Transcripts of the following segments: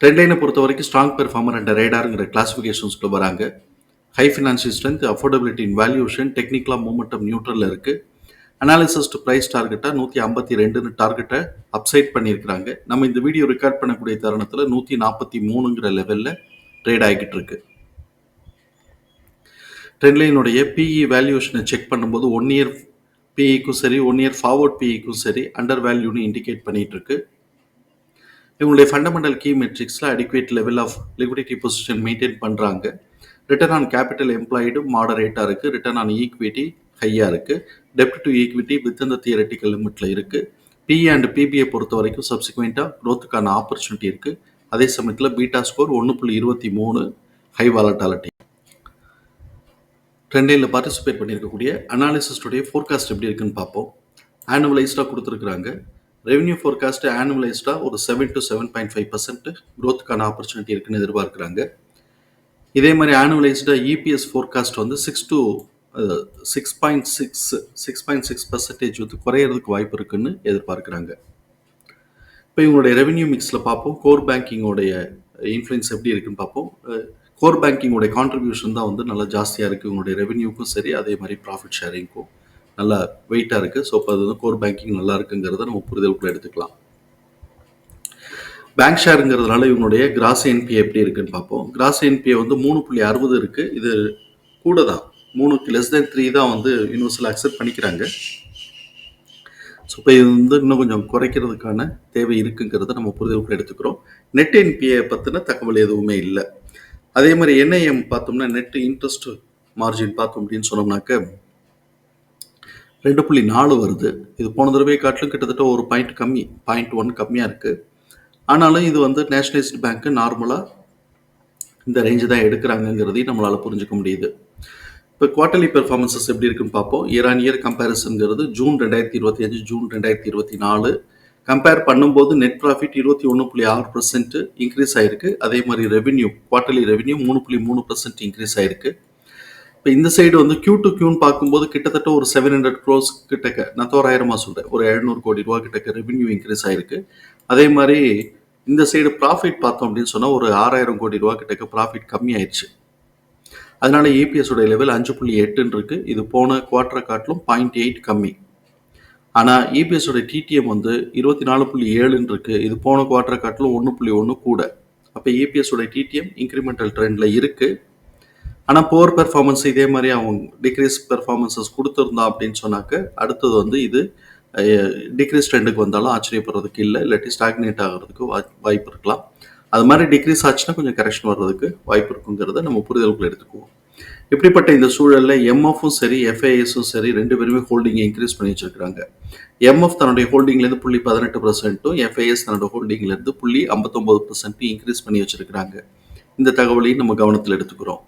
Trend லைனை பொறுத்த வரைக்கும் ஸ்ட்ராங் பெர்ஃபார்மர் அண்ட் ரேடாருங்கிற கிளாஸிஃபிகேஷன்ஸ்க்குள்ள வராங்க. High financial strength affordability in valuation டெக்னிக்கலாக மூமெண்டம் நியூட்ரலில் இருக்குது அனாலிசிஸ் டு ப்ரைஸ் டார்கெட்டாக நூற்றி ஐம்பத்தி ரெண்டுன்னு டார்கெட்டை அப்சைட் பண்ணியிருக்கிறாங்க. நம்ம இந்த வீடியோ ரெக்கார்ட் பண்ணக்கூடிய தருணத்தில் நூற்றி நாற்பத்தி மூணுங்கிற லெவலில் ட்ரேட் ஆகிக்கிட்டு இருக்கு. ட்ரெண்ட்லைனுடைய பிஇ வேல்யூஷனை செக் பண்ணும்போது ஒன் இயர் பிஇக்கும் சரி ஒன் இயர் ஃபார்வர்ட் பிஇக்கும் சரி அண்டர் வேல்யூன்னு இண்டிகேட் பண்ணிகிட்டு இருக்கு. இவங்களுடைய fundamental key மெட்ரிக்ஸில் adequate level of liquidity position maintain பண்ணுறாங்க ரிட்டர்ன் ஆன் கேபிட்டல் எம்ப்ளாய்டு மாடரேட்டாக இருக்குது ரிட்டர்ன் ஆன் ஈக்விட்டி ஹையாக இருக்குது டெப்ட் டு ஈக்விட்டி வித் இந்த தியரட்டிக்கல் லிமிட்டில் இருக்குது பி அண்ட் பிபிஐ பொறுத்த வரைக்கும் சப்சிக்வெண்ட்டாக க்ரோத்துக்கான ஆப்பர்ச்சுனிட்டி இருக்குது அதே சமயத்தில் பீட்டா ஸ்கோர் ஒன்று புள்ளி இருபத்தி மூணு ஹை வாலட்டாலிட்டி ட்ரெண்டில் பார்ட்டிசிபேட் பண்ணியிருக்கக்கூடிய அனாலிசிஸ்டுடைய ஃபோர்காஸ்ட் எப்படி இருக்குன்னு பார்ப்போம். ஆனுவலைஸ்டாக கொடுத்துருக்குறாங்க. ரெவன்யூ ஃபோர்காஸ்ட் ஆனுவலைஸ்டாக ஒரு seven to seven point five percent க்ரோத்துக்கான opportunity இருக்குன்னு எதிர்பார்க்குறாங்க. இதே மாதிரி ஆனுவலைஸ்டாக இபிஎஸ் ஃபோர்காஸ்ட் வந்து six to six point six six point six percentage வந்து குறையிறதுக்கு வாய்ப்பு இருக்குன்னு எதிர்பார்க்குறாங்க. இப்போ இவங்களுடைய ரெவென்யூ மிக்ஸில் பார்ப்போம். கோர் பேங்கிங்கோடைய இன்ஃப்ளூயன்ஸ் எப்படி இருக்குன்னு பார்ப்போம். கோர் பேங்கிங்கோடைய கான்ட்ரிபியூஷன் தான் வந்து நல்லா ஜாஸ்தியாக இருக்குது இவங்களுடைய ரெவென்யூக்கும் சரி அதே மாதிரி ப்ராஃபிட் ஷேரிங்க்கும் நல்லா வெயிட்டாக இருக்குது ஸோ இப்போ அது வந்து கோர் பேங்கிங் நல்லா இருக்குங்கிறத நம்ம புரிதலுக்குள்ள எடுத்துக்கலாம். பேங்க் ஷேருங்கிறதுனால இவனுடைய கிராஸ் என்பிஏ எப்படி இருக்குன்னு பார்ப்போம். கிராஸ் என்பிஏ வந்து மூணு புள்ளி அறுபது இருக்குது இது கூட தான் மூணுக்கு லெஸ் தென் த்ரீ தான் வந்து யூனிவர்சல் அக்செப்ட் பண்ணிக்கிறாங்க. ஸோ இப்போ இது வந்து இன்னும் கொஞ்சம் குறைக்கிறதுக்கான தேவை இருக்குங்கிறத நம்ம புரிதலுக்குள்ள எடுத்துக்கிறோம். நெட் என்பிஏ பற்றின தகவல் எதுவுமே இல்லை. அதே மாதிரி என்ஐஎம் பார்த்தோம்னா நெட் இன்ட்ரெஸ்ட் மார்ஜின் பார்த்தோம் அப்படின்னு சொன்னோம்னாக்க ரெண்டு புள்ளி நாலு வருது. இது போன தடவை காட்டிலும் கிட்டத்தட்ட ஒரு பாயிண்ட் கம்மி பாயிண்ட் ஒன் கம்மியாக இருக்குது ஆனாலும் இது வந்து நேஷனலைஸ்டு பேங்க்கு நார்மலாக இந்த ரேஞ்சு தான் எடுக்கிறாங்கங்கிறதையும் நம்மளால் புரிஞ்சுக்க முடியுது. இப்போ குவார்டர்லி பெர்ஃபார்மன்சஸ் எப்படி இருக்குன்னு பார்ப்போம். இயர் ஆன் இயர் கம்பேரிசன்கிறது ஜூன் ரெண்டாயிரத்தி இருபத்தி அஞ்சு ஜூன் ரெண்டாயிரத்தி இருபத்தி நாலு. கம்பேர் பண்ணும்போது நெட் ப்ராஃபிட் இருபத்தி ஒன்று புள்ளி ஆறு பர்சன்ட் இன்க்ரீஸ் ஆயிருக்கு. அதே மாதிரி ரெவென்யூ குவார்ட்டர்லி ரெவென்யூ மூணு புள்ளி மூணு பர்சன்ட் இன்க்ரீஸ் ஆயிருக்கு. இப்போ இந்த சைடு வந்து கியூ டு கியூன்னு பார்க்கும்போது கிட்டத்தட்ட ஒரு செவன் ஹண்ட்ரட் க்ரோஸ் கிட்டக்க நான் தோராயிரமா சொல்கிறேன் ஒரு எழுநூறு கோடி ரூபா கிட்டக்க ரெவென்யூ இன்க்ரீஸ் ஆயிருக்கு. அதே மாதிரி இந்த சைடு ப்ராஃபிட் பார்த்தோம் அப்படின்னு சொன்னால் ஒரு ஆறாயிரம் கோடி ரூபா கிட்டக்க ப்ராஃபிட் கம்மி ஆயிடுச்சு அதனால ஏபிஎஸ் உடைய லெவல் அஞ்சு புள்ளி எட்டுன்னு இருக்கு. இது போன குவார்டரை காட்டிலும் பாயிண்ட் எயிட் கம்மி. ஆனால் இபிஎஸ் உடைய டிடிஎம் வந்து இருபத்தி நாலு புள்ளி ஏழுன்னு இருக்கு. இது போன குவார்டரை காட்டிலும் ஒன்று புள்ளி ஒன்று கூட. அப்போ ஏபிஎஸ் உடைய டிடிஎம் இன்க்ரிமெண்டல் ட்ரெண்டில் இருக்குது ஆனால் போர் பெர்ஃபார்மன்ஸ் இதே மாதிரி அவங்க டிக்ரீஸ் பெர்ஃபார்மன்சஸ் கொடுத்துருந்தா அப்படின்னு சொன்னாக்க அடுத்தது வந்து இது டிக்ரீஸ் ட்ரெண்டுக்கு வந்தாலும் ஆச்சரியப்படுறதுக்கு இல்லை இல்லாட்டி ஸ்டாக்னேட் ஆகிறதுக்கு வாய்ப்பு இருக்கலாம். அது மாதிரி டிக்ரீஸ் ஆச்சுன்னா கொஞ்சம் கரெக்ஷன் வர்றதுக்கு வாய்ப்பு இருக்குங்கிறத நம்ம புரிதலுக்குள்ள எடுத்துக்குவோம். இப்படிப்பட்ட இந்த சூழலில் எம்எஃப்பும் சரி எஃப்ஐஎஸும் சரி ரெண்டு பேருமே ஹோல்டிங்கை இன்க்ரீஸ் பண்ணி வச்சிருக்காங்க எம்எஃப் தன்னுடைய ஹோல்டிங்லேருந்து புள்ளி பதினெட்டு பர்சன்ட்டும் எஃப்ஐஎஸ் தன்னோட ஹோல்டிங்லேருந்து புள்ளி ஐம்பத்தொம்பது பர்சன்ட்டும் இன்க்ரீஸ் பண்ணி வச்சிருக்கிறாங்க. இந்த தகவலையும் நம்ம கவனத்தில் எடுத்துக்கிறோம்.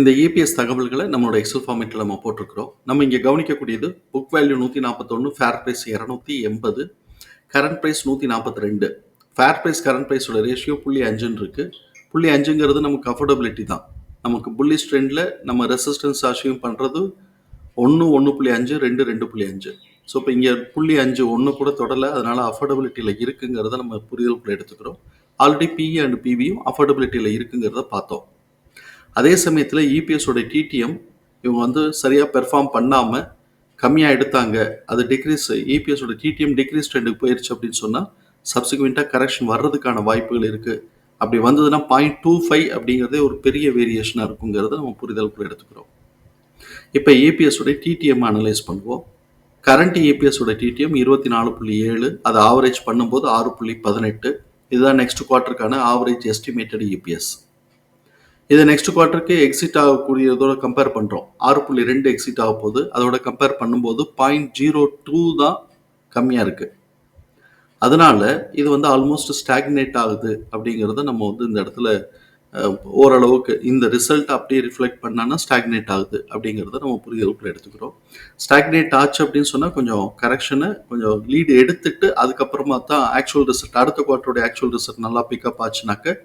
இந்த இபிஎஸ் தகவல்களை நம்மளோட எக்ஸல் ஃபார்மேட்டில் நம்ம போட்டிருக்கிறோம். நம்ம இங்கே கவனிக்கக்கூடியது புக் வேல்யூ நூற்றி நாற்பத்தொன்று ஃபேர் ப்ரைஸ் இரநூத்தி எண்பது கரண்ட் ப்ரைஸ் நூற்றி நாற்பத்தி ரெண்டு ஃபேர் ப்ரைஸ் கரண்ட் ப்ரைஸோட ரேஷியோ புள்ளி அஞ்சுன்னு இருக்குது புள்ளி அஞ்சுங்கிறது நமக்கு அஃபோர்டபிலிட்டி தான். நமக்கு புள்ளி ஸ்ட்ரெண்டில் நம்ம ரெசிஸ்டன்ஸ் அச்சீவ் பண்ணுறது ஒன்று ஒன்று புள்ளி அஞ்சு ரெண்டு ரெண்டு புள்ளி அஞ்சு. ஸோ இப்போ இங்கே புள்ளி அஞ்சு ஒன்று கூட தொடலை அதனால் அஃபோர்டபிலிட்டியில் இருக்குங்கிறத நம்ம புரிதலுக்குள்ள எடுத்துக்கிறோம். ஆல்ரெடி பிஇ அண்ட் பிவியும் அஃபோர்டபிலிட்டியில் இருக்குங்கிறத பார்த்தோம். அதே சமயத்தில் இபிஎஸோட டிடிஎம் இவங்க வந்து சரியாக பெர்ஃபார்ம் பண்ணாமல் கம்மியாக எடுத்தாங்க. அது டிக்ரீஸ் இபிஎஸோட டிடிஎம் டிக்ரீஸ் ட்ரெண்டுக்கு போயிடுச்சு அப்படின்னு சொன்னால் சப்சிக்வெண்ட்டாக கரெக்ஷன் வர்றதுக்கான வாய்ப்புகள் இருக்குது அப்படி வந்ததுன்னா பாயிண்ட் டூ ஃபைவ் அப்படிங்கிறதே ஒரு பெரிய வேரியேஷனாக இருக்குங்கிறத நம்ம புரிதலுக்குள்ள எடுத்துக்கிறோம். இப்போ ஏபிஎஸோட டிடிஎம் அனலைஸ் பண்ணுவோம். கரண்ட் ஏபிஎஸோட டிடிஎம் இருபத்தி நாலு புள்ளி ஏழு அதை ஆவரேஜ் பண்ணும்போது ஆறு புள்ளி பதினெட்டு. இதுதான் நெக்ஸ்ட் குவார்ட்டருக்கான ஆவரேஜ் எஸ்டிமேட்டட் இபிஎஸ் இதை நெக்ஸ்ட் குவார்ட்டருக்கு எக்ஸிட் ஆகக்கூடியதோட கம்பேர் பண்ணுறோம் ஆறு புள்ளி ரெண்டு எக்ஸிட் ஆக போகுது. அதோட கம்பேர் பண்ணும்போது பாயிண்ட் ஜீரோ டூ தான் கம்மியாக இருக்குது அதனால இது வந்து ஆல்மோஸ்ட் ஸ்டாக்னேட் ஆகுது அப்படிங்கிறத நம்ம வந்து இந்த இடத்துல ஓரளவுக்கு இந்த ரிசல்ட் அப்படியே ரிஃப்ளெக்ட் பண்ணான்னா ஸ்டாக்னேட் ஆகுது அப்படிங்கிறத நம்ம புரிதலுக்குள்ள எடுத்துக்கிறோம். ஸ்டாக்னேட் ஆச்சு அப்படின்னு சொன்னால் கொஞ்சம் கரெக்ஷனை கொஞ்சம் லீடு எடுத்துட்டு அதுக்கப்புறமா தான் ஆக்சுவல் ரிசல்ட் அடுத்த குவார்ட்டருடைய ஆக்சுவல் ரிசல்ட் நல்லா பிக்கப் ஆச்சுனாக்க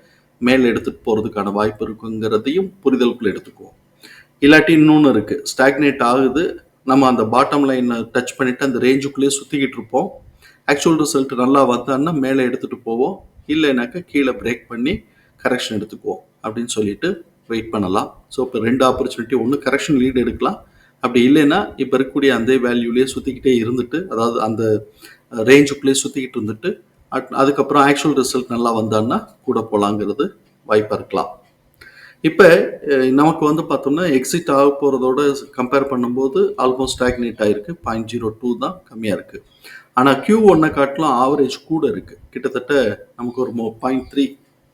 மேலே எடுத்துகிட்டு போகிறதுக்கான வாய்ப்பு இருக்குங்கிறதையும் புரிதலுக்குள்ள எடுத்துக்குவோம். இல்லாட்டி இன்னொன்று இருக்குது ஸ்டாக்னேட் ஆகுது. நம்ம அந்த பாட்டம் லைனை டச் பண்ணிவிட்டு அந்த ரேஞ்சுக்குள்ளேயே சுற்றிக்கிட்டு இருப்போம். ஆக்சுவல் ரிசல்ட் நல்லா வந்தான்னா மேலே எடுத்துகிட்டு போவோம். இல்லைனாக்கா கீழே பிரேக் பண்ணி கரெக்ஷன் எடுத்துக்குவோம் அப்படின்னு சொல்லிட்டு வெயிட் பண்ணலாம். ஸோ இப்போ ரெண்டு ஆப்பர்ச்சுனிட்டி ஒன்று கரெக்ஷன் லீடு எடுக்கலாம். அப்படி இல்லைன்னா இப்போ இருக்கக்கூடிய அந்த வேல்யூலேயே சுற்றிக்கிட்டே இருந்துட்டு அதாவது அந்த ரேஞ்சுக்குள்ளேயே சுற்றிக்கிட்டு இருந்துட்டு அதுக்கப்புறம் ஆக்சுவல் ரிசல்ட் நல்லா வந்தான்னா கூட போகலாங்கிறது வாய்ப்பாக இருக்கலாம். இப்போ நமக்கு வந்து பார்த்தோம்னா எக்ஸிட் ஆக போகிறதோட கம்பேர் பண்ணும்போது ஆல்மோஸ்ட் ஸ்டாக்னேட் ஆகிருக்கு பாயிண்ட் ஜீரோ டூ தான் கம்மியாக இருக்குது ஆனால் கியூ ஒன்றை காட்டிலும் ஆவரேஜ் கூட இருக்குது கிட்டத்தட்ட நமக்கு ஒரு பாயிண்ட் த்ரீ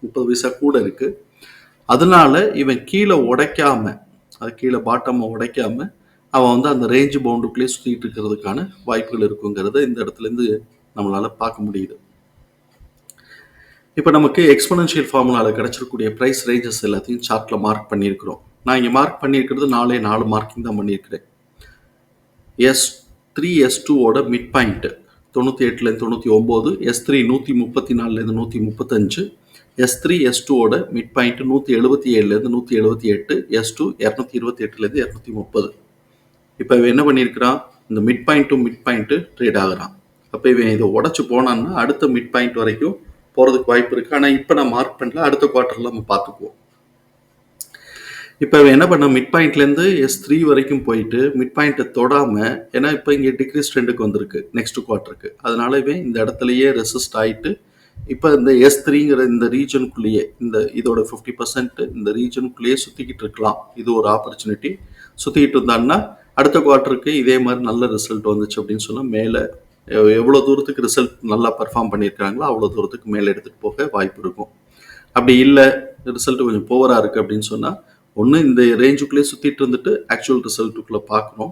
முப்பது பைசா கூட இருக்குது அதனால இவன் கீழே உடைக்காம அது கீழே பாட்டமை உடைக்காம அவன் வந்து அந்த ரேஞ்சு பவுண்டுக்குள்ளேயே சுற்றிட்டு இருக்கிறதுக்கான வாய்ப்புகள் இருக்குங்கிறத இந்த இடத்துல இருந்து பார்க்க முடியுது. இப்போ நமக்கு எக்ஸ்பொனன்ஷியல் ஃபார்முலாவில் கிடைச்சிருக்கக்கூடிய ப்ரைஸ் ரேஞ்சஸ் எல்லாத்தையும் சார்ட்டில் மார்க் பண்ணியிருக்கிறோம். நான் இங்கே மார்க் பண்ணியிருக்கிறது நாலே நாலு மார்க்கிங் தான் பண்ணியிருக்கிறேன். எஸ் த்ரீ எஸ் டூவோட மிட் பாயிண்ட்டு தொண்ணூற்றி எட்டுலேருந்து தொண்ணூற்றி ஒம்பது எஸ் த்ரீ நூற்றி முப்பத்தி நாலுலேருந்து நூற்றி முப்பத்தஞ்சு எஸ் த்ரீ எஸ் டூவோட மிட் பாயிண்ட்டு நூற்றி எழுபத்தி ஏழுலேருந்து நூற்றி எழுபத்தி எட்டு எஸ் டூ இரநூத்தி இருபத்தி எட்டுலேருந்து இரநூத்தி முப்பது இப்போ இவன் என்ன பண்ணியிருக்கிறான்? இந்த mid point to mid point trade ஆகுறான். அப்போ இவன் இதை உடச்சி போனான்னா அடுத்த மிட் பாயிண்ட் வரைக்கும் போகிறதுக்கு வாய்ப்பு இருக்குது ஆனால் இப்போ நான் மார்க் பண்ணல. அடுத்த குவார்ட்டரில் நம்ம பார்த்துக்குவோம். இப்போ என்ன பண்ண மிட் பாயிண்ட்லேருந்து எஸ் த்ரீ வரைக்கும் போயிட்டு மிட் பாயிண்ட்டை தொடாமல் ஏன்னா இப்போ இங்கே டிக்ரீஸ் ட்ரெண்டுக்கு வந்திருக்கு நெக்ஸ்ட் குவார்ட்டருக்கு அதனாலவே இந்த இடத்துலையே ரெசிஸ்ட் ஆகிட்டு இப்போ இந்த எஸ் த்ரீங்கிற இந்த ரீஜனுக்குள்ளேயே இந்த இதோட ஃபிஃப்டி பர்சன்ட் இந்த ரீஜனுக்குள்ளேயே சுற்றிக்கிட்டு இருக்கலாம். இது ஒரு ஆப்பர்ச்சுனிட்டி சுற்றிக்கிட்டு இருந்தான்னா அடுத்த குவார்ட்டருக்கு இதே மாதிரி நல்ல ரிசல்ட் வந்துச்சு அப்படின்னு சொன்னால் மேலே எவ்வளோ தூரத்துக்கு ரிசல்ட் நல்லா பர்ஃபார்ம் பண்ணியிருக்காங்களோ அவ்வளோ தூரத்துக்கு மேலே எடுத்துகிட்டு போக வாய்ப்பு இருக்கும். அப்படி இல்லை ரிசல்ட் கொஞ்சம் போவராக இருக்குது அப்படின்னு சொன்னால் ஒன்று இந்த ரேஞ்சுக்குள்ளேயே சுற்றிட்டு இருந்துட்டு ஆக்சுவல் ரிசல்ட்டுக்குள்ளே பார்க்குறோம்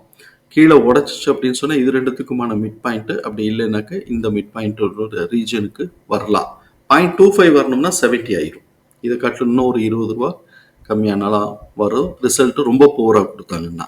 கீழே உடச்சிச்சு அப்படின்னு சொன்னால் இது ரெண்டுத்துக்குமான மிட் பாயிண்ட்டு அப்படி இல்லைனாக்க இந்த மிட் பாயிண்ட்டோட ரீஜனுக்கு வரலாம். பாயிண்ட் டூ ஃபைவ் வரணும்னா செவன்ட்டி ஆயிரும். இதை காட்டில் இன்னும் ஒரு இருபது ரூபா கம்மியானாலாம் வரும். ரிசல்ட்டு ரொம்ப போராக கொடுத்தாங்கன்னா.